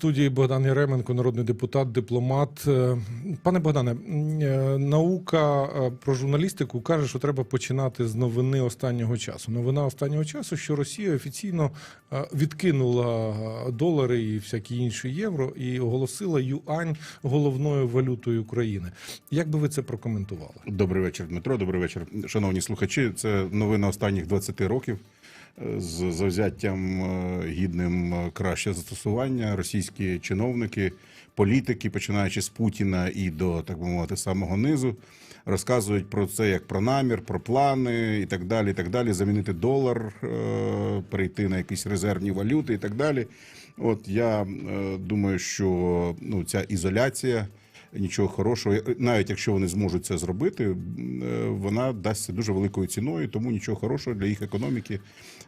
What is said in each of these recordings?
студії Богдан Яременко, народний депутат, дипломат. Е, Пане Богдане, е, наука е, про журналістику каже, що треба починати з новини останнього часу. Новина останнього часу, що Росія офіційно відкинула долари і всякі інші євро і оголосила юань головною валютою України. Як би ви це прокоментували? Добрий вечір, Дмитро. Добрий вечір, шановні слухачі. Це новина останніх 20 років з завзяттям е, гідним е, краще застосування. Російські чиновники, політики, починаючи з Путіна і до так би мовити самого низу, розказують про це як про намір, про плани і так далі. І так далі. Замінити долар, е, перейти на якісь резервні валюти і так далі. От я думаю, що ну ця ізоляція нічого хорошого, навіть якщо вони зможуть це зробити, вона дасться дуже великою ціною, тому нічого хорошого для їх економіки.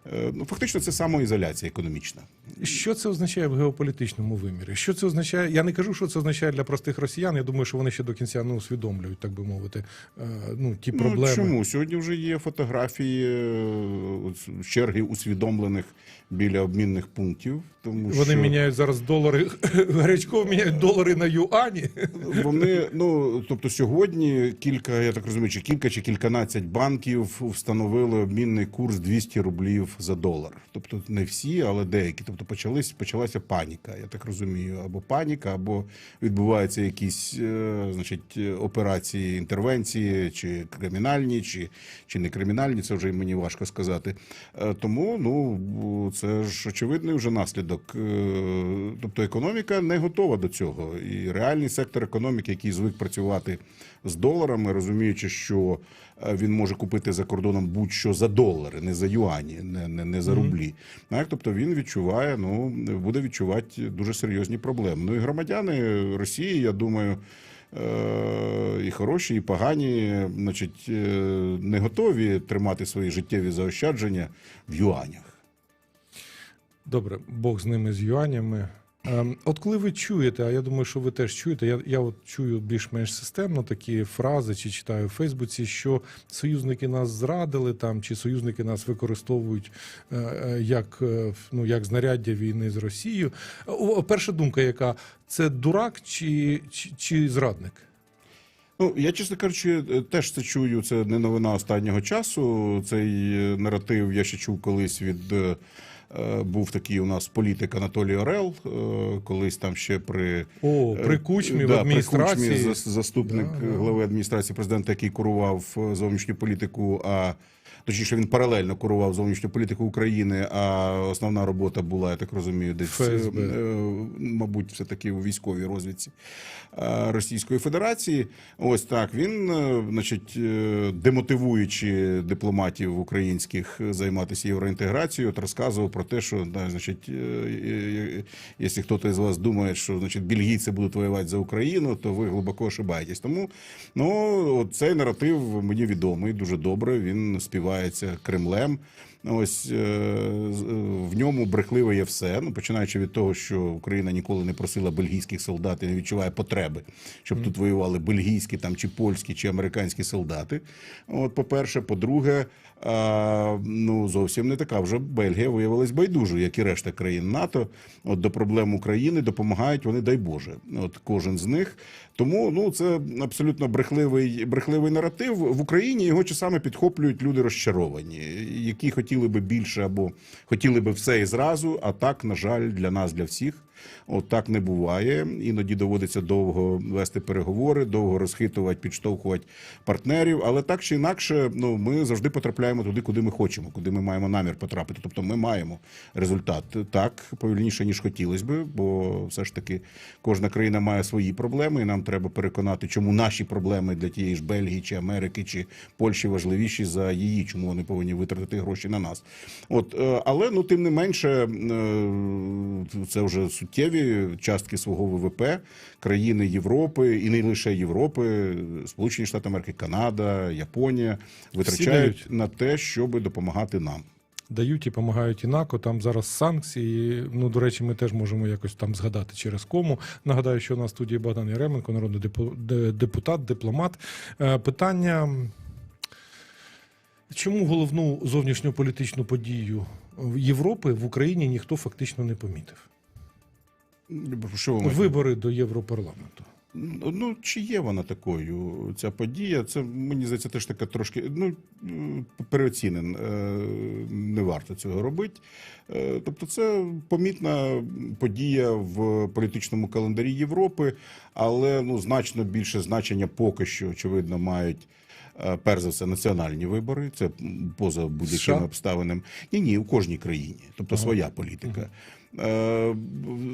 Е, Ну фактично, це самоізоляція економічна. Що це означає в геополітичному вимірі? Що це означає? Я не кажу, що це означає для простих росіян. Я думаю, що вони ще до кінця не усвідомлюють, так би мовити, е, ну ті проблеми. Ну, чому сьогодні вже є фотографії е, черги усвідомлених біля обмінних пунктів, тому Вони що міняють зараз долари. Гарячково міняють долари на юані. Вони ну тобто сьогодні кілька, я так розумію, чи кілька чи кільканадцять банків встановили обмінний курс 200 рублів за долар. Тобто не всі, але деякі. Тобто почались почалася паніка. Я так розумію, або паніка, або відбуваються якісь, е, значить, операції інтервенції, чи кримінальні, чи, чи не кримінальні. Це вже мені важко сказати. Е, Тому ну це ж очевидний вже наслідок. Е, Тобто економіка не готова до цього, і реальний сектор економіки, який звик працювати з доларами, розуміючи, що е, він може купити за кордоном будь-що за долари, не за юані, не, не, не за рублі. Так, тобто він відчуває, ну буде відчувати дуже серйозні проблеми. Ну і громадяни Росії, я думаю. е, І хороші, і погані, значить, е, не готові тримати свої життєві заощадження в юанях. Добре, Бог з ними з юанями. Ем, От коли ви чуєте, а я думаю, що ви теж чуєте, я, я от чую більш-менш системно такі фрази, чи читаю в Фейсбуці, що союзники нас зрадили там, чи союзники нас використовують е, е, як, е, ну, як знаряддя війни з Росією. Перша думка, яка це дурак чи, чи, чи зрадник? Ну, я, чесно кажучи, теж це чую. Це не новина останнього часу. Цей наратив я ще чув колись від. Е, Був такий у нас політик Анатолій Орел, е, колись там ще при О, при Е, Кучмі в адміністрації. При Кучмі, заступник Да, да. глави адміністрації президента, який курував зовнішню політику. А точніше, він паралельно курував зовнішню політику України. А основна робота була, я так розумію, десь ФСБ. мабуть, все таки у військовій розвідці Російської Федерації. Ось так він, значить, демотивуючи дипломатів українських займатися євроінтеграцією, от розказував про те, що да, значить, е, е, е, якщо хтось із вас думає, що значить бельгійці будуть воювати за Україну, то ви глибоко ошибаєтесь. Тому ну цей наратив мені відомий дуже добре. Він співається Кремлем. Ось в ньому брехливе є все. Ну починаючи від того, що Україна ніколи не просила бельгійських солдат і не відчуває потреби, щоб тут воювали бельгійські там чи польські чи американські солдати. От, по-перше, по-друге, а, ну зовсім не така вже Бельгія виявилась байдужою, як і решта країн НАТО. От до проблем України допомагають вони, дай Боже. От кожен з них. Тому ну це абсолютно брехливий брехливий наратив. В Україні його часами підхоплюють люди розчаровані, які хотіли би більше або хотіли би все і зразу. А так, на жаль, для нас, для всіх. От так не буває. Іноді доводиться довго вести переговори, довго розхитувати, підштовхувати партнерів. Але так чи інакше, ну ми завжди потрапляємо туди, куди ми хочемо, куди ми маємо намір потрапити. Тобто ми маємо результат так повільніше ніж хотілося би, бо все ж таки кожна країна має свої проблеми, і нам треба переконати, чому наші проблеми для тієї ж Бельгії чи Америки чи Польщі важливіші за її, чому вони повинні витратити гроші на нас. От е, але ну тим не менше, е, це вже суттєві частки свого ВВП країни Європи і не лише Європи, Сполучені Штати Америки, Канада, Японія витрачають на те, щоб допомагати нам. дають і допомагають інако. Там зараз санкції. Ну, до речі, ми теж можемо якось там згадати через кому. Нагадаю, що у нас в студії Богдан Яременко, народний депутат, дипломат. Е, Питання. Чому головну зовнішньополітичну подію Європи в Україні ніхто фактично не помітив? Що ви? Вибори до Європарламенту. Ну, чи є вона такою, ця подія? Це, мені здається, теж така трошки ну, переоцінен. Е, Не варто цього робити. Е, Тобто, це помітна подія в політичному календарі Європи, але ну, значно більше значення поки що, очевидно, мають. е, Перш за все, національні вибори, це поза будь-якими США? обставинами. Ні, ні, у кожній країні, тобто своя політика. Е,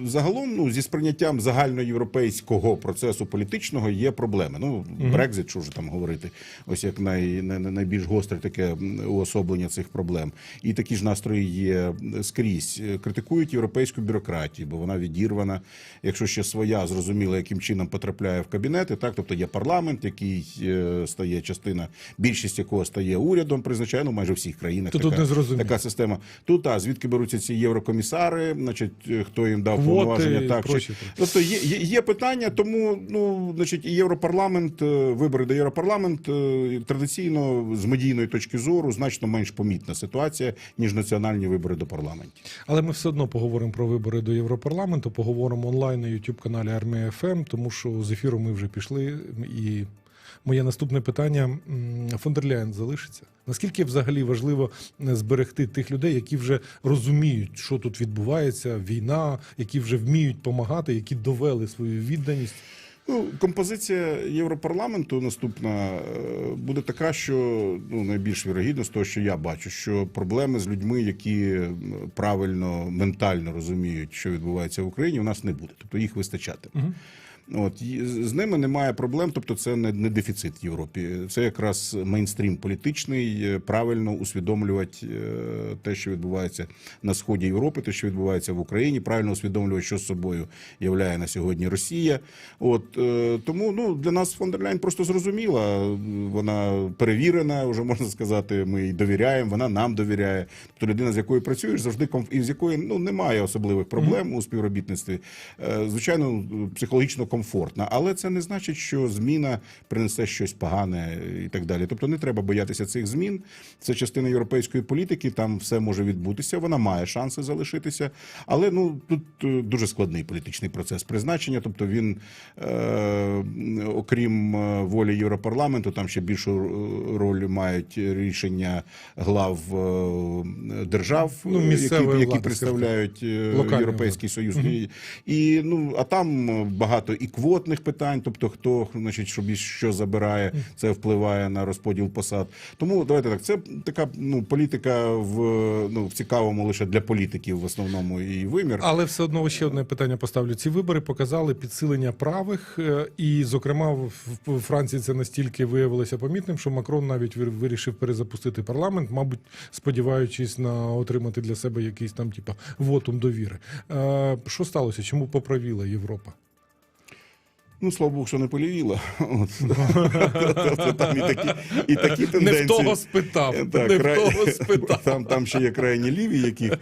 Загалом, ну, зі сприйняттям загальноєвропейського процесу політичного є проблеми. Ну, Брекзит, що вже там говорити, ось як най, най, най- найбільш гостре таке уособлення цих проблем. І такі ж настрої є скрізь. Е, Критикують європейську бюрократію, бо вона відірвана, якщо ще своя, зрозуміло, яким чином потрапляє в кабінети. Так, тобто є парламент, який е, стає частина, більшість якого стає урядом, призначає ну, майже всіх країнах. Тут така, не зрозуміло. така система. Тут а звідки беруться ці єврокомісари, значить, хто їм дав Квоти повноваження, так прочі, чи- тобто є, є, є питання, тому ну значить, і європарламент, е, вибори до європарламент е, традиційно з медійної точки зору значно менш помітна ситуація ніж національні вибори до парламентів. Але ми все одно поговоримо про вибори до Європарламенту, поговоримо онлайн на youtube каналі Армія ФМ, тому що з ефіру ми вже пішли. І моє наступне питання: м, фон дер Ляєн залишиться. Наскільки взагалі важливо е, зберегти тих людей, які вже розуміють, що тут відбувається, війна, які вже вміють допомагати, які довели свою відданість? Ну, композиція Європарламенту наступна е, буде така, що ну найбільш вірогідно з того, що я бачу, що проблеми з людьми, які правильно ментально розуміють, що відбувається в Україні, у нас не буде. Тобто їх вистачатиме. От з ними немає проблем, тобто це не, не дефіцит в Європі. Це якраз мейнстрім політичний, е, правильно усвідомлювати е, те, що відбувається на сході Європи, те, що відбувається в Україні, правильно усвідомлювати, що з собою являє на сьогодні Росія. От е, тому ну для нас фон дер Ляйн просто зрозуміла. Вона перевірена, вже можна сказати. Ми їй довіряємо. Вона нам довіряє. Тобто людина, з якою працюєш, завжди комф... і з якої ну немає особливих проблем у співробітництві. Звичайно, психологічно комфортна, але це не значить, що зміна принесе щось погане і так далі. Тобто не треба боятися цих змін. Це частина європейської політики. Там все може відбутися. Вона має шанси залишитися. Але ну тут е, дуже складний політичний процес призначення. Тобто він, е, окрім е, волі Європарламенту, там ще більшу е, роль мають рішення глав держав, Ну, які, які представляють Європейський Союз. І, і ну а там багато і квотних питань, тобто хто значить, що більш що забирає, це впливає на розподіл посад. Тому давайте так. Це така ну політика в ну в цікавому лише для політиків в основному і вимір. Але все одно ще одне питання поставлю. Ці вибори показали підсилення правих, е, і, зокрема, в Франції це настільки виявилося помітним, що Макрон навіть вирішив перезапустити парламент, мабуть, сподіваючись на отримати для себе якийсь там, типа, вотум довіри. Е, Що сталося? Чому поправіла Європа? Ну, слава Богу, що не полівіла. Там і такі, і такі Не в того спитав. Е, Так, не в того спитав. Там, там ще є крайні ліві, яких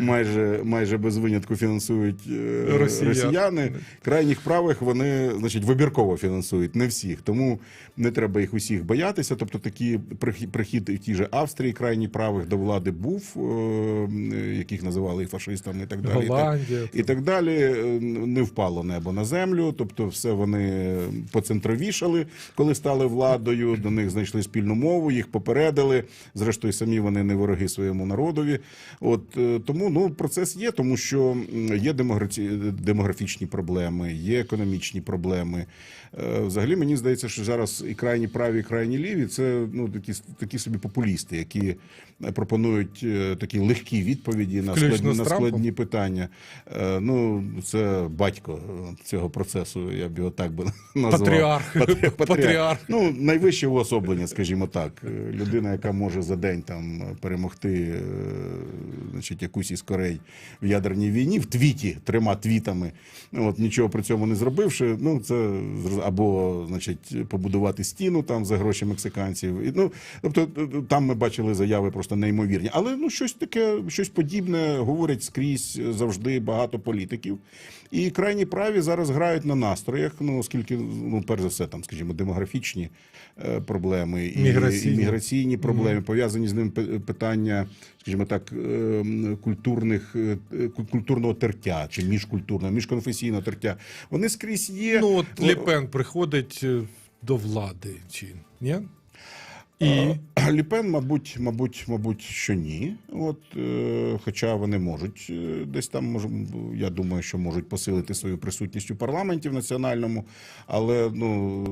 майже, майже без винятку фінансують е, Росіяни. росіяни. Крайніх правих вони значить, вибірково фінансують, не всіх. Тому не треба їх усіх боятися. Тобто такі прихід, в тій же Австрії крайні правих до влади був, е, яких називали і фашистами і так далі. І так- Голландія. і так далі е, не впало небо на землю. Тобто, все вони поцентровішали, коли стали владою. До них знайшли спільну мову, їх попередили. Зрештою, самі вони не вороги своєму народові. От е, тому ну процес є, тому що є демографі- демографічні проблеми, є економічні проблеми. Е, Взагалі мені здається, що зараз і крайні праві, і крайні ліві це ну такі такі собі популісти, які пропонують е, такі легкі відповіді на складні, на складні питання. Ну, це батько цього процесу, я б його так би назвав. Патріарх. Патрі- Патріарх. Ну, найвище уособлення, скажімо так. Людина, яка може за день там перемогти е, значить, якусь із Корей в ядерній війні, в твіті, трьома твітами, от нічого при цьому не зробивши. Ну, це або, значить, побудувати стіну там за гроші мексиканців. І, ну, тобто там ми бачили заяви просто неймовірні. Але ну, щось таке, щось подібне говорять скрізь завжди багато політиків. І крайні праві зараз грають на настроях. Ну оскільки, ну перш за все, там, скажімо, демографічні е, проблеми і Міграційні. і міграційні проблеми, пов'язані з ним пи- питання, скажімо так, е, культурних е, ку- культурного тертя чи міжкультурного, міжконфесійного тертя. Вони скрізь є. Ну, от О, Ліпен приходить е, до влади, чи ні? І Е, Ліпен, мабуть, мабуть, мабуть, що ні. От, е, хоча вони можуть е, десь там, може, я думаю, що можуть посилити свою присутність у парламенті в національному, але ну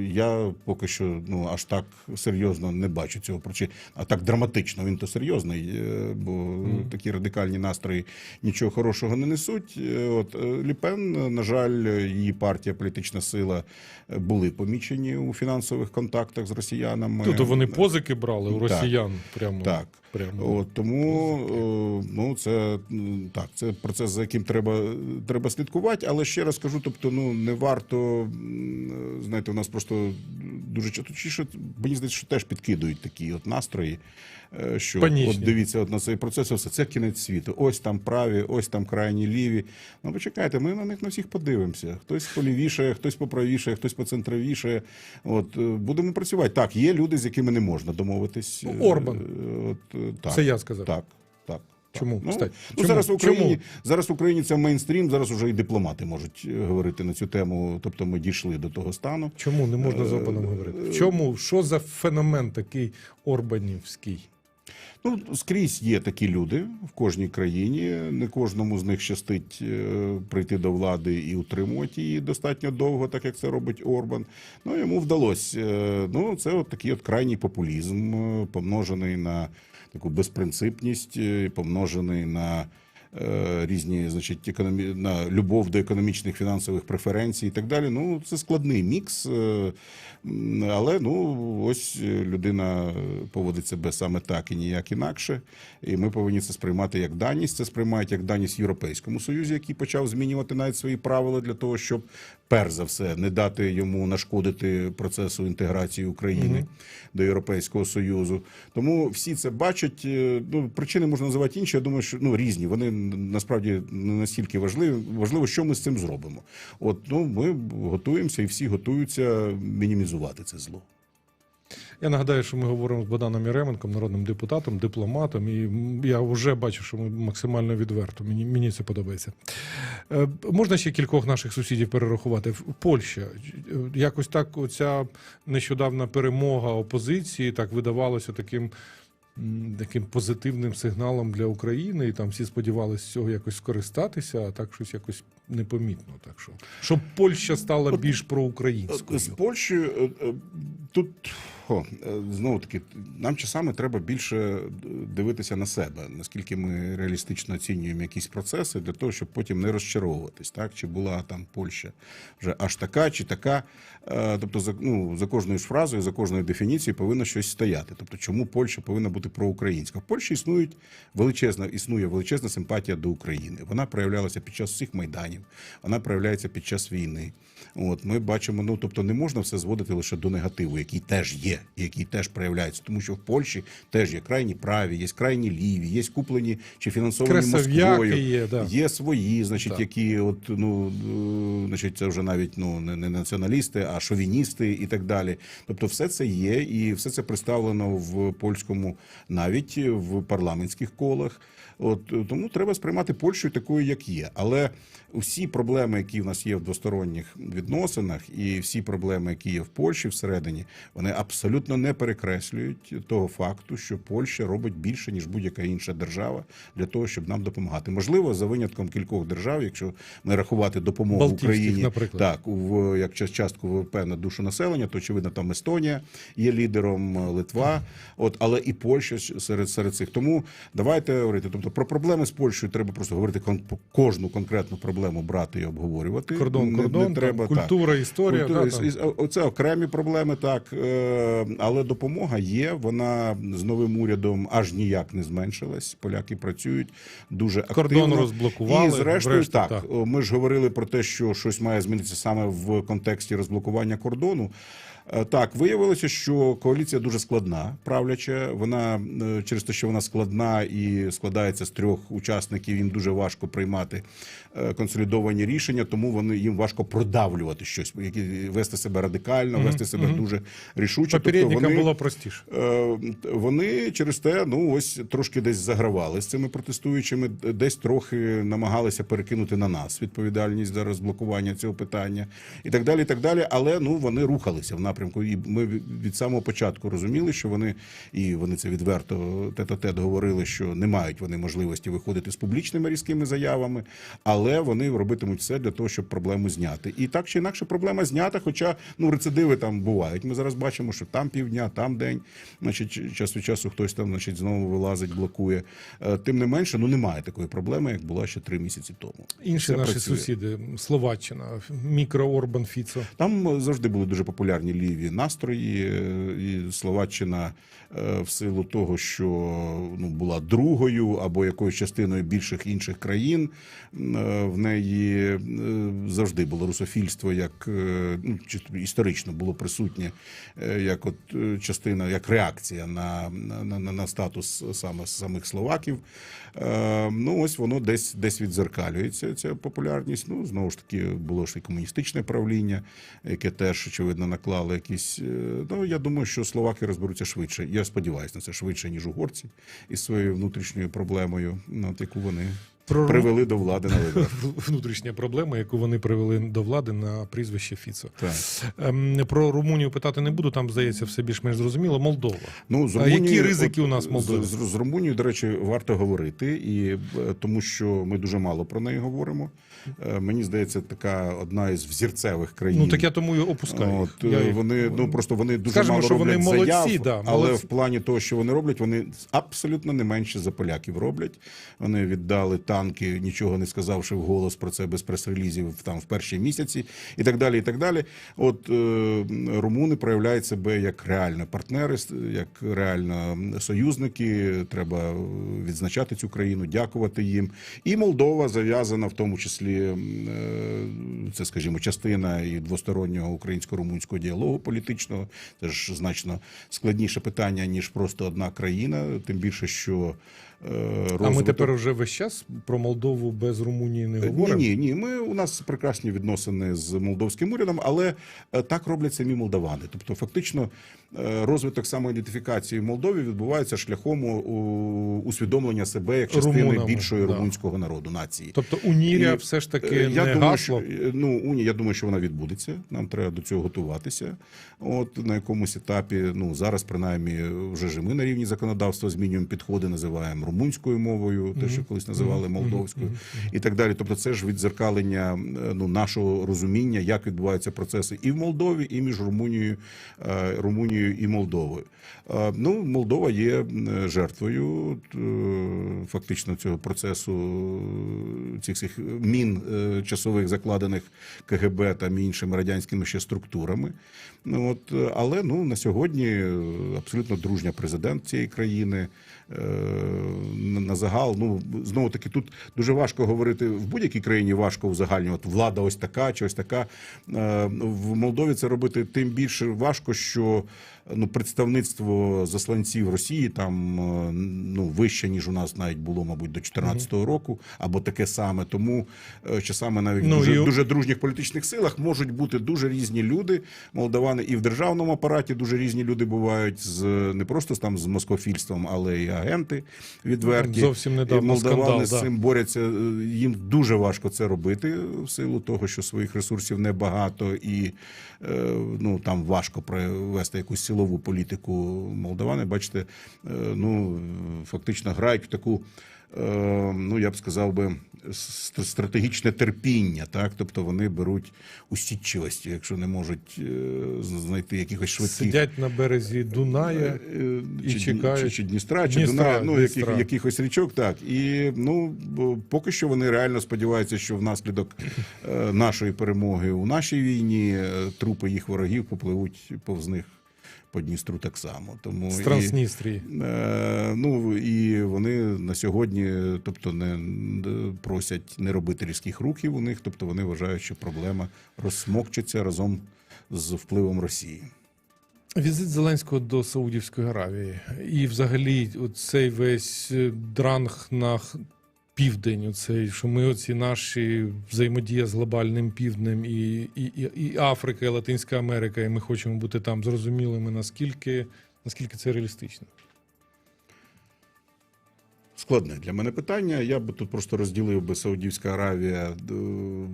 я поки що ну аж так серйозно не бачу цього причини. А так драматично він то серйозний, е, бо такі радикальні настрої нічого хорошого не несуть. От е, Ліпен, на жаль, її партія, політична сила були помічені у фінансових контактах з росіянами. Вони позики брали у Так. росіян прямо. Так. Прямо. От тому е, ну це так, це процес, за яким треба, треба слідкувати. Але ще раз кажу, тобто, ну не варто м, знаєте, у нас просто дуже частіше, мені здається, що теж підкидують такі от настрої. е, Що Панічні. от дивіться от на цей процес, все це кінець світу. Ось там праві, ось там крайні ліві. Ну почекайте, ми на них на всіх подивимося. Хтось полівіше, хтось поправіше, хтось поцентровіше. От е, будемо працювати. Так, є люди, з якими не можна домовитись. Ну, Е, Орбан. От, е, так. Це я сказав. Так. Чому? Ну, Кстати, ну, чому? зараз в Україні Чому? зараз в Україні це мейнстрім. Зараз уже і дипломати можуть е, говорити на цю тему. Тобто ми дійшли до того стану. Чому не можна з Е, Орбаном говорити? В чому? Що за феномен такий Орбанівський? Ну скрізь є такі люди в кожній країні. Не кожному з них щастить е, прийти до влади і утримувати її достатньо довго, так як це робить Орбан. Ну йому вдалося. Е, Ну це от такий от крайній популізм, е, помножений на таку безпринципність, е, помножений на. е, Різні, значить, економі... на любов до економічних фінансових преференцій і так далі. Ну, це складний мікс, е, але ну ось людина поводить себе саме так і ніяк інакше. І ми повинні це сприймати як даність. Це сприймають як даність Європейському Союзі, який почав змінювати навіть свої правила для того, щоб перш за все не дати йому нашкодити процесу інтеграції України до Європейського Союзу. Тому всі це бачать. Е, Ну причини можна називати інші. Я думаю, що ну різні. Вони насправді не настільки важливі. Важливо, що ми з цим зробимо. От ну ми готуємося, і всі готуються мінімізувати це зло. Я нагадаю, що ми говоримо з Богданом Яременком, народним депутатом, дипломатом, і я вже бачу, що ми максимально відверто. Мені, мені це подобається. Е, Можна ще кількох наших сусідів перерахувати. Польща. Е, Якось так оця нещодавна перемога опозиції так видавалося таким. Таким позитивним сигналом для України, і там всі сподівалися цього якось скористатися, а так щось якось непомітно. Так що, щоб Польща стала більш проукраїнською. З Польщею е, тут о, знову таки нам часами треба більше дивитися на себе, наскільки ми реалістично оцінюємо якісь процеси для того, щоб потім не розчаровуватись, так чи була там Польща вже аж така, чи така. Е, Тобто, за ну за кожною ж фразою, за кожною дефініцією повинно щось стояти. Тобто, чому Польща повинна бути проукраїнська? В Польщі існують величезна, існує величезна симпатія до України. Вона проявлялася під час всіх майданів, вона проявляється під час війни. От ми бачимо, ну тобто не можна все зводити лише до негативу, який теж є, і який теж проявляється, тому що в Польщі теж є крайні праві, є крайні ліві, є куплені чи фінансовані Москвою. є, да. Є свої, значить, Так. які от ну е, значить, це вже навіть ну не, не націоналісти, а шовіністи і так далі. Тобто, все це є, і все це представлено в польському, навіть в парламентських колах. От е, тому треба сприймати Польщу такою, як є. Але усі проблеми, які в нас є в двосторонніх відносинах, і всі проблеми, які є в Польщі всередині, вони абсолютно не перекреслюють того факту, що Польща робить більше ніж будь-яка інша держава для того, щоб нам допомагати. Можливо, за винятком кількох держав, якщо не рахувати допомогу Балтійських, Україні, наприклад. так в як час- частку ВВП на душу населення, то очевидно там Естонія є лідером, Литва, от але і Польща серед серед цих. Тому давайте говорити. Тобто про проблеми з Польщею треба просто говорити кон, кожну конкретну проблему брати і обговорювати. Кордон, Не- не кордон, там, треба так. культура, історія. Культура, да, там. Оце окремі проблеми, так. е, Але допомога є. Вона з новим урядом аж ніяк не зменшилась. Поляки працюють дуже Кордон активно. розблокували, І зрештою, врешті, так, так. Ми ж говорили про те, що щось має змінитися саме в контексті розблокування кордону. Е, Так, виявилося, що коаліція дуже складна, правляча. Вона е, через те, що вона складна і складається з трьох учасників, їм дуже важко приймати консолідовані рішення, тому вони їм важко продавлювати щось, які вести себе радикально, вести себе дуже рішуче. Попередникам було простіше. Е, Вони через те, ну ось трошки десь загравали з цими протестуючими, десь трохи намагалися перекинути на нас відповідальність за розблокування цього питання і так далі. І так далі. Але ну вони рухалися в напрямку. І ми від самого початку розуміли, що вони і вони це відверто тет-а-тет говорили, що не мають вони можливості виходити з публічними різкими заявами, але вони робитимуть все для того, щоб проблему зняти. І так чи інакше проблема знята, хоча ну рецидиви там бувають. Ми зараз бачимо, що там півдня, там день. Значить, час від часу хтось там, значить, знову вилазить, блокує. Е, Тим не менше, ну немає такої проблеми, як була ще три місяці тому. Інші Все наші працює. сусіди, Словаччина, мікро Орбан Фіцо. Там е, завжди були дуже популярні ліві настрої, е, і Словаччина в силу того, що ну була другою або якоюсь частиною більших інших країн. В неї е, завжди було русофільство, як е, ну, історично було присутнє, е, як от частина, як реакція на, на, на, на статус саме самих словаків. Ну ось воно десь десь відзеркалюється. Ця популярність. Ну знову ж таки було ж і комуністичне правління, яке теж очевидно наклало якісь. Ну я думаю, що словаки розберуться швидше. Я сподіваюся на це швидше ніж угорці із своєю внутрішньою проблемою, ну, от яку вони Про привели до влади на виборах. внутрішня проблема, яку вони привели до влади на прізвище Фіцо. Так. Ем, Про Румунію питати не буду, там здається все більш-менш зрозуміло. Молдова. Ну, з А які ризики от, у нас в Молдові? З, з, з Румунією, до речі, варто говорити, і е, тому що ми дуже мало про неї говоримо. Е, Мені здається, така одна із взірцевих країн. Ну так я тому і опускаю. От. Я е, їх- вони ну просто вони дуже Скажемо, мало що вони молодці, заяв, да, але в плані того, що вони роблять, вони абсолютно не менше за поляків роблять. Вони віддали танки, нічого не сказавши вголос про це без прес-релізів там в перші місяці, і так далі. І так далі. От е, румуни проявляють себе як реальні партнери, як реально союзники. Треба відзначати цю країну, дякувати їм. І Молдова зав'язана в тому числі. е, Це, скажімо, частина і двостороннього українсько-румунського діалогу політичного. Це ж значно складніше питання ніж просто одна країна. Тим більше, що е, А ми тепер вже весь час про Молдову без Румунії не Ні, говоримо. ні, ні. Ми у нас прекрасні відносини з молдовським урядом, але е, так роблять самі молдавани. Тобто, фактично, е, розвиток самоідентифікації в Молдові відбувається шляхом у- усвідомлення себе як частини Румунами, більшої да. румунського народу нації. Тобто Уніря І, все ж таки Е, не думаю, гасло. Що, е, ну, уні, я думаю, що вона відбудеться. Нам треба до цього готуватися. От на якомусь етапі, ну зараз принаймні, вже ж ми на рівні законодавства змінюємо підходи, називаємо румунською мовою, те, що колись називали молдовською, і так далі. Тобто, це ж відзеркалення е, ну нашого розуміння, як відбуваються процеси і в Молдові, і між Румунією, е, Румунією і Молдовою. Е, Ну, Молдова є жертвою фактично цього процесу е, цих мін часових закладених КГБ та іншими радянськими ще структурами. Ну от, але ну на сьогодні абсолютно дружня президент цієї країни. Е, на загал, ну знову таки, тут дуже важко говорити в будь-якій країні. Важко узагальнювати влада ось така чи ось така. Е, В Молдові це робити тим більше важко, що ну представництво засланців Росії там е, ну вище ніж у нас навіть було, мабуть, до 2014 року, або таке саме. Тому е, часами навіть в Ну, дуже, і- дуже дружніх політичних силах можуть бути дуже різні люди. Молдавани і в державному апараті дуже різні люди бувають з не просто там з москофільством, але і агенти відверті. Зовсім недавно і молдавани скандал, з да. цим борються. Е, Їм дуже важко це робити в силу того, що своїх ресурсів небагато, і е, ну там важко провести якусь силову політику. Молдавани, бачите, е, ну фактично грають в таку. е, Ну, я б сказав би, ст- стратегічне терпіння, так тобто вони беруть усідчивості, якщо не можуть е, знайти якихось швидких Сидять на березі Дуная. І чи, чекають. чи, чи Дністра, чи Дністра, Дуная, ну Дністра. яких, якихось річок, так. І ну поки що вони реально сподіваються, що внаслідок нашої перемоги у нашій війні трупи їх ворогів попливуть повз них по Дністру так само. Тому З і- Е, Ну і вони на сьогодні, тобто, не не просять не робити різких рухів у них, тобто вони вважають, що проблема розсмокчиться разом з впливом Росії. Візит Зеленського до Саудівської Аравії і взагалі цей весь е, дранг на південь, оцей, що ми оці наші взаємодія з глобальним півднем і, і, і, і Африка, і Латинська Америка, і ми хочемо бути там зрозумілими, наскільки, наскільки це реалістично. Складне для мене питання. Я би тут просто розділив би Саудівська Аравія.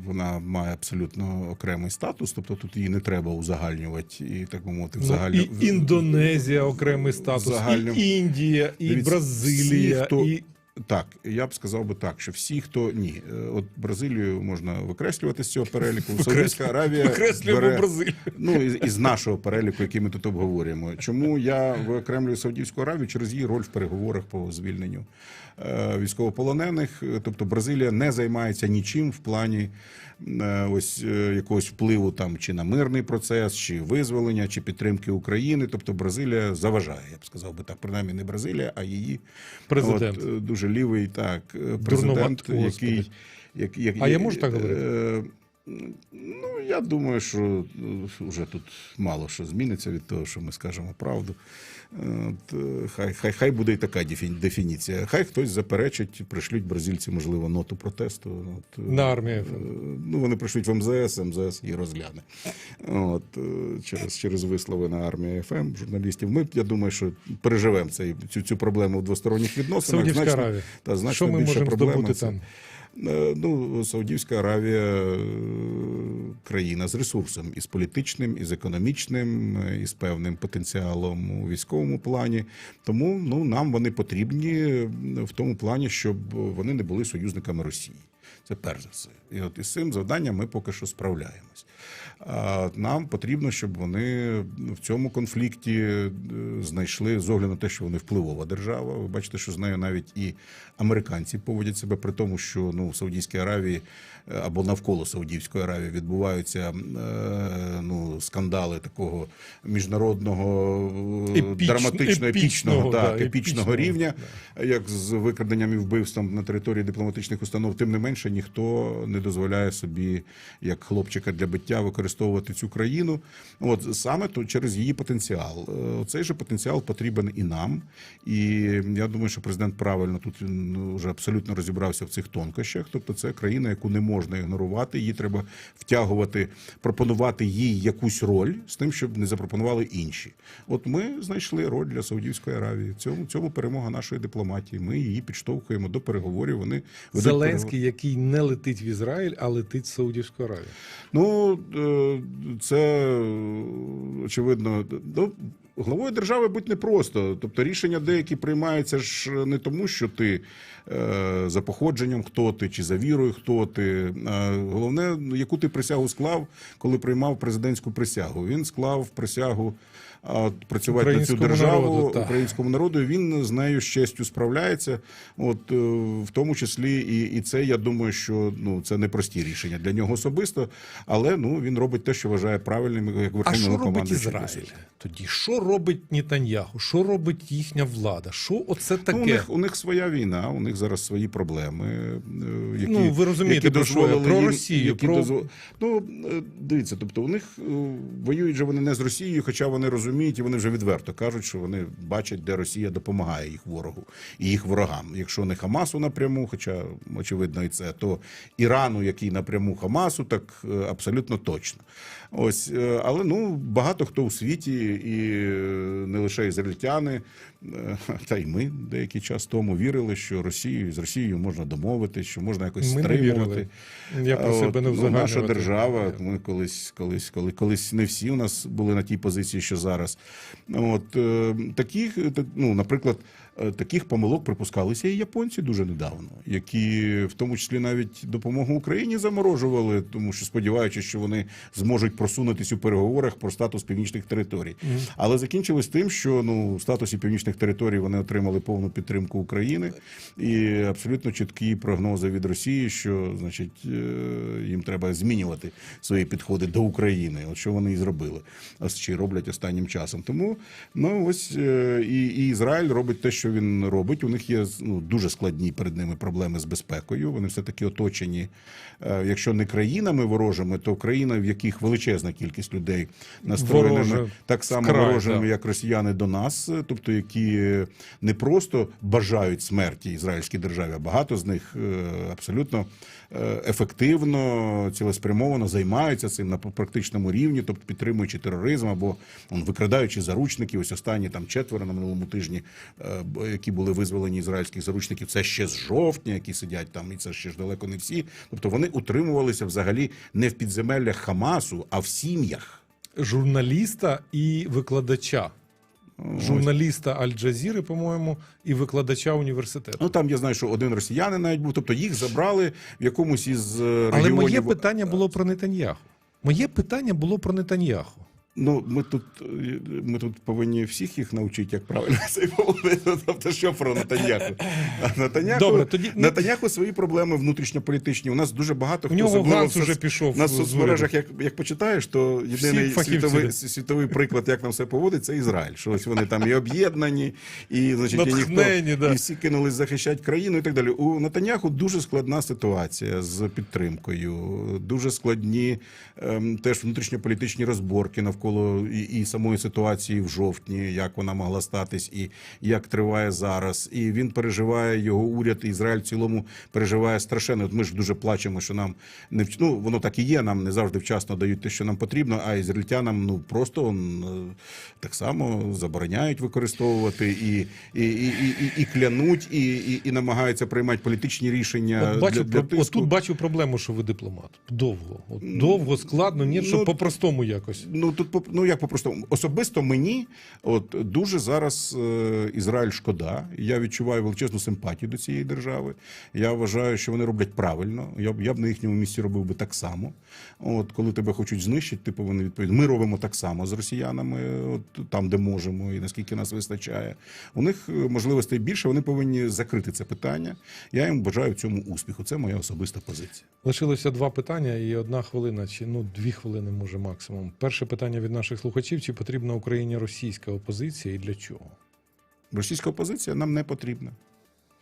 Вона має абсолютно окремий статус, тобто тут її не треба узагальнювати і так би мовити, Ну, взагалі і Індонезія окремий статус, загальним- і Індія, і Дивіться, Бразилія, всі, хто- і Так, я б сказав би так, що всі, хто ні, Е, от Бразилію можна викреслювати з цього переліку. Саудівська Аравія викреслює бере, Бразилію. ну із, із нашого переліку, який ми тут обговорюємо. Чому я виокремлюю Саудівську Аравію через її роль в переговорах по звільненню е, військовополонених? Тобто Бразилія не займається нічим в плані ось е, якогось впливу там чи на мирний процес, чи визволення, чи підтримки України. Тобто Бразилія заважає, я б сказав би так, принаймні не Бразилія, а її Президент. От, е, дуже лівий, так, е, президент, Господи. який. Як, як, А я можу так говорити? Е, ну, я думаю, що е, вже тут мало що зміниться від того, що ми скажемо правду. Е, хай, хай, хай буде і така дефініція. Хай хтось заперечить, пришлють бразильці, можливо, ноту протесту. От, е, На армію. е, Ну, вони пришлють в МЗС, МЗС її розгляне. От, через, через вислови на армії ФМ журналістів. Ми, я думаю, що переживемо цей, цю, цю проблему в двосторонніх відносинах. Значно- та, значно Що ми більша можемо проблема здобути там? Е, Ну, Саудівська Аравія е, країна з ресурсом і з політичним, і з економічним, е, і з певним потенціалом у військовому плані. Тому ну, нам вони потрібні в тому плані, щоб вони не були союзниками Росії. Це перш за все. І от із цим завданням ми поки що справляємось. Нам потрібно, щоб вони в цьому конфлікті е, знайшли з огляду на те, що вони впливова держава. Ви бачите, що з нею навіть і американці поводять себе при тому, що ну в Саудівській Аравії е, або навколо Саудівської Аравії відбуваються е, ну скандали такого міжнародного Епіч- драматично епічного, епічного, так, да, епічного епічного, рівня, як з викраденням і вбивством на території дипломатичних установ. Тим не менше, ніхто не дозволяє собі як хлопчика для биття використовувати цю країну. От саме то через її потенціал. Е, Цей же потенціал потрібен і нам. І я думаю, що президент правильно тут ну, вже абсолютно розібрався в цих тонкощах. Тобто, це країна, яку не можна ігнорувати. Її треба втягувати, пропонувати їй якусь роль з тим, щоб не запропонували інші. От ми знайшли роль для Саудівської Аравії. Цьому цьому перемога нашої дипломатії. Ми її підштовхуємо до переговорів. Вони Зеленський, який не летить в Ізраїль, а летить в Саудівську Аравію. Ну, е, це е, очевидно. Ну, главою держави бути непросто. Тобто рішення деякі приймаються ж не тому, що ти е, за походженням хто ти, чи за вірою хто ти. А головне, яку ти присягу склав, коли приймав президентську присягу. Він склав присягу. Працювати на цю державу народу, українському народу. і Він з нею з честю справляється. От е, в тому числі, і, і це я думаю, що ну це не прості рішення для нього особисто, але ну він робить те, що вважає правильним, як що робить. Ізраїль тоді? Що робить Нетаньяху? Що робить їхня влада? Що оце таке? Ну, у них у них своя війна, у них зараз свої проблеми. е, Які, Ну, ви розумієте, які дозволили Про їм- Росію, Які про- дозво- Ну е, дивіться, тобто у них воюють же вони не з Росією, хоча вони розуміють і вони вже відверто кажуть, що вони бачать, де Росія допомагає їх ворогу і їх ворогам. Якщо не Хамасу напряму, хоча очевидно і це, то Ірану, який напряму Хамасу, так е, абсолютно точно. Ось, е, але ну багато хто у світі, і е, не лише ізраїльтяни, та й ми деякий час тому вірили, що Росію з Росією можна домовитися, що можна якось Ми стримувати. Не Я про себе не ну, наша держава. Ми колись, колись, коли колись не всі у нас були на тій позиції, що зараз. От е, таких, ну, наприклад, таких помилок припускалися і японці дуже недавно, які в тому числі навіть допомогу Україні заморожували, тому що сподіваючись, що вони зможуть просунутися у переговорах про статус північних територій. Але закінчилось тим, що ну в статусі північних територій вони отримали повну підтримку України і абсолютно чіткі прогнози від Росії, що значить е, їм треба змінювати свої підходи до України. От що вони і зробили, а чи роблять останнім часом. Тому ну ось е, і, і Ізраїль робить те, що він робить. У них є ну, дуже складні перед ними проблеми з безпекою. Вони все таки оточені, е, якщо не країнами ворожими, то країна, в яких величезна кількість людей настроєними Вороже. так само Вкрай, ворожими, да. як росіяни до нас, е, тобто які не просто бажають смерті ізраїльській державі, а багато з них е, абсолютно ефективно, цілеспрямовано займаються цим на практичному рівні, тобто підтримуючи тероризм або он, викрадаючи заручників. Ось останні там четверо на минулому тижні, які були визволені ізраїльських заручників. Це ще з жовтня, які сидять там, і це ще ж далеко не всі. Тобто вони утримувалися взагалі не в підземеллях Хамасу, а в сім'ях. Журналіста і викладача. Журналіста Аль-Джазіри, по-моєму, і викладача університету. Ну там я знаю, що один росіянин навіть був. Тобто їх забрали в якомусь із е, Але моє питання було про Нетаньяху. Моє питання було про Нетаньяху. Ну ми тут е, ми тут повинні всіх їх навчити, як правильно це поводити. Тобто, що про Натаняху? А Натаняху, Добре, тоді- Натаняху свої проблеми внутрішньополітичні. У нас дуже багато У хто нього особливо Ганс в соц- уже пішов на соцмережах. Як, як почитаєш, то єдиний світовий, світовий приклад, як нам все поводить, це Ізраїль. Що ось вони там і об'єднані, і значить і ніхто да. і всі кинулись захищати країну і так далі. У Натаняху дуже складна ситуація з підтримкою, дуже складні ем, теж внутрішньополітичні розборки навколо і, і самої ситуації в жовтні, як вона могла статись, і як триває зараз. І він переживає його уряд, Ізраїль в цілому переживає страшенно. От ми ж дуже плачемо, що нам не ну, воно так і є. Нам не завжди вчасно дають те, що нам потрібно. А ізраїльтянам ну просто м, е, так само забороняють використовувати і, і, і, і, і, і клянуть, і, і, і намагаються приймати політичні рішення От, бачу, для, для от тут бачу проблему, що ви дипломат. Довго. От, довго, складно, ні, ну, по-простому якось. Ну тут по- ну як по-простому. Особисто мені, от дуже зараз е, Ізраїль шкода. Я відчуваю величезну симпатію до цієї держави. Я вважаю, що вони роблять правильно. Я б я б на їхньому місці робив би так само. От коли тебе хочуть знищити, ти повинен відповідати. Ми робимо так само з росіянами, от там, де можемо, і наскільки нас вистачає. У них е, можливостей більше. Вони повинні закрити це питання. Я їм бажаю цьому успіху. Це моя особиста позиція. Лишилося два питання і одна хвилина, чи ну дві хвилини, може максимум. Перше питання від наших слухачів: чи потрібна Україні російська опозиція і для чого? Російська опозиція нам не потрібна.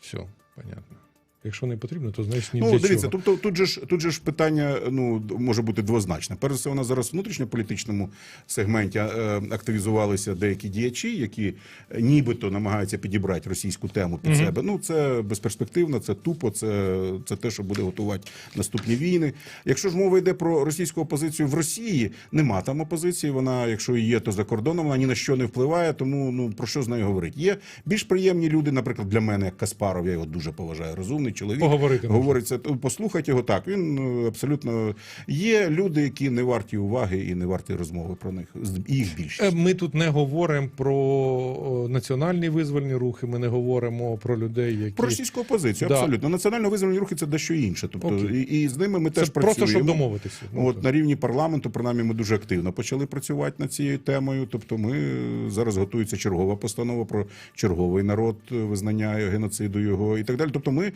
Все, понятно. Якщо не потрібно, то значить ні Ну, для дивіться, чого. тобто тут же ж тут же ж питання ну може бути двозначне. Перш за все, нас зараз в внутрішньополітичному сегменті е, активізувалися деякі діячі, які е, нібито намагаються підібрати російську тему під Мгм. себе. Ну це безперспективно, це тупо, це, це те, що буде готувати наступні війни. Якщо ж мова йде про російську опозицію в Росії, нема там опозиції. Вона, якщо і є, то за кордоном вона ні на що не впливає. Тому ну про що з нею говорити? Є більш приємні люди, наприклад, для мене, як Каспаров, я його дуже поважаю, розумний чоловік. Поговорити можна. Говорить це, послухайте його так. Він е, абсолютно є люди, які не варті уваги і не варті розмови про них. Їх Е, більшість. Ми тут не говоримо про національні визвольні рухи, ми не говоримо про людей, які Про російську опозицію, Да. абсолютно. Національно визвольні рухи це дещо інше. Тобто, Окей. і, і з ними ми це теж просто працюємо. щоб домовитися. Ну, От на рівні парламенту, принаймні, ми дуже активно почали працювати над цією темою. Тобто, ми е, зараз готується чергова постанова про черговий народ, е, визнання геноциду його і так далі. Тобто, ми е,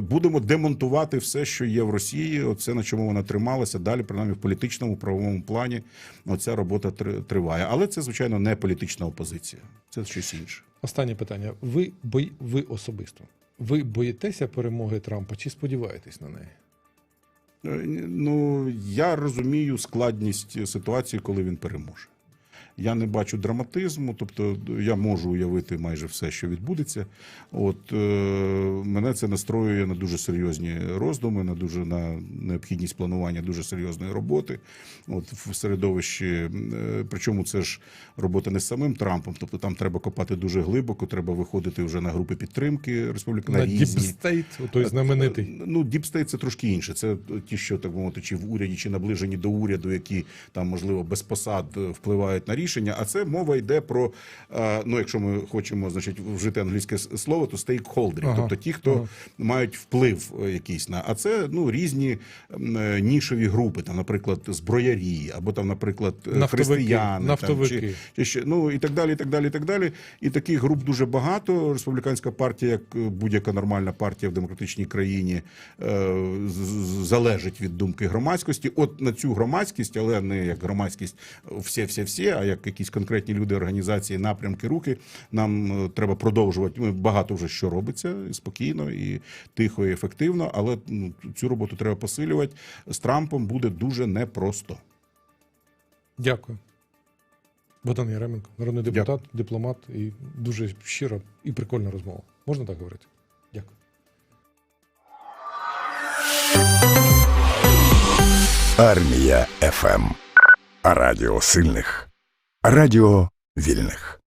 будемо демонтувати все, що є в Росії. Оце на чому вона трималася. Далі, принаймні, в політичному правовому плані, оця робота тр- триває. Але це звичайно не політична опозиція. Це щось інше. Останнє питання. Ви бої... ви особисто. Ви боїтеся перемоги Трампа чи сподіваєтесь на неї? Е, Ну я розумію складність ситуації, коли він переможе. Я не бачу драматизму, тобто я можу уявити майже все, що відбудеться. От е, мене це настроює на дуже серйозні роздуми, на дуже на необхідність планування дуже серйозної роботи. От в середовищі, е, причому це ж робота не з самим Трампом, тобто там треба копати дуже глибоко, треба виходити вже на групи підтримки республіки На State, той знаменитий. Ну, діпстейт це трошки інше. Це ті, що так мовити, чи в уряді, чи наближені до уряду, які там, можливо, без посад е, впливають на рішення. Рішення. А це мова йде про е, ну, якщо ми хочемо значить вжити англійське слово, то стейкхолдерів, Ага. тобто ті, хто Ага. мають вплив е, якийсь на а це ну різні е, нішові групи, там, наприклад, зброярі, або там, наприклад, Нафтовики, християни, нафтовики. Там, чи, чи ну і так далі, і так далі, і так далі. І таких груп дуже багато. Республіканська партія, як будь-яка нормальна партія в демократичній країні, залежить від думки громадськості. От на цю громадськість, але не як громадськість, всі, всі, всі, а як якісь конкретні люди, організації, напрямки, руки. Нам е, треба продовжувати. Ми багато вже що робиться і спокійно, і тихо, і ефективно. Але цю роботу треба посилювати. З Трампом буде дуже непросто. Дякую. Богдан Яременко, народний депутат, дипломат і дуже щира і прикольна розмова. Можна так говорити? Дякую. Армія ФМ. Радіо сильних. Радіо вільних.